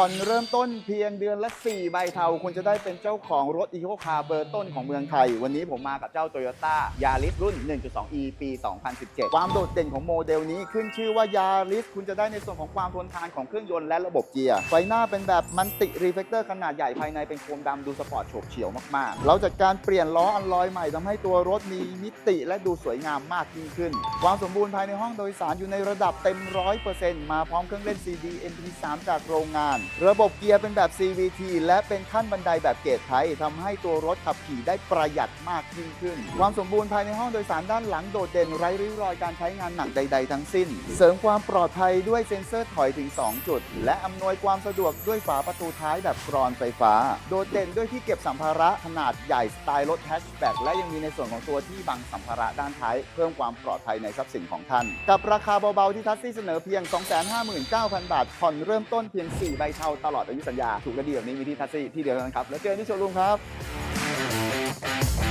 ผ่อนเริ่มต้นเพียงเดือนละ 4 ใบเทา คุณจะได้เป็นเจ้าของรถอีโคคาร์เบอร์ต้นของเมืองไทย วันนี้ผมมากับเจ้า Toyota Yaris รุ่น 1.2e ปี 2017 ความโดดเด่นของโมเดลนี้ขึ้นชื่อว่า Yaris คุณจะได้ในส่วนของความทนทานของเครื่องยนต์และระบบเกียร์ไฟหน้าเป็นแบบมันติรีเฟกเตอร์ขนาดใหญ่ภายในเป็นโครมดำดูสปอร์ตโฉบเฉี่ยวมากๆ เราจัดการเปลี่ยนล้ออันลอยใหม่ทำให้ตัวรถมีมิติและดูสวยงามมากยิ่งขึ้น ความสมบูรณ์ภายในห้องโดยสารอยู่ในระดับเต็ม 100%มาพร้อมเครื่องเล่น CD MP3 จากโรงงานระบบเกียร์เป็นแบบ CVT และเป็นขั้นบันไดแบบเกรดไทยทำให้ตัวรถขับขี่ได้ประหยัดมากยิ่งขึ้น ความสมบูรณ์ภายในห้องโดยสารด้านหลังโดดเด่นไร้ริ้วรอยการใช้งานหนักใด ๆ ทั้งสิ้น เสริมความปลอดภัยด้วยเซ็นเซอร์ถอยถึง 2 จุด และอำนวยความสะดวกด้วยฝาประตูท้ายแบบกรอนไฟฟ้า โดดเด่นด้วยที่เก็บสัมภาระขนาดใหญ่สไตล์รถแฮชแบ็กและยังมีในส่วนของตัวที่บังสัมภาระด้านท้าย เพิ่มความปลอดภัยในทรัพย์สินของท่าน กับราคาเบาๆที่ทัสซี่เสนอเพียง 259,000 บาทผ่อนเริ่มต้นเพียง4ใบเช่าตลอดอายุสัญญาถูกและดีแบบนี้มีที่ทัศซี่ที่เดียวนั้นครับแล้วเจอกันที่โชว์รูมครับ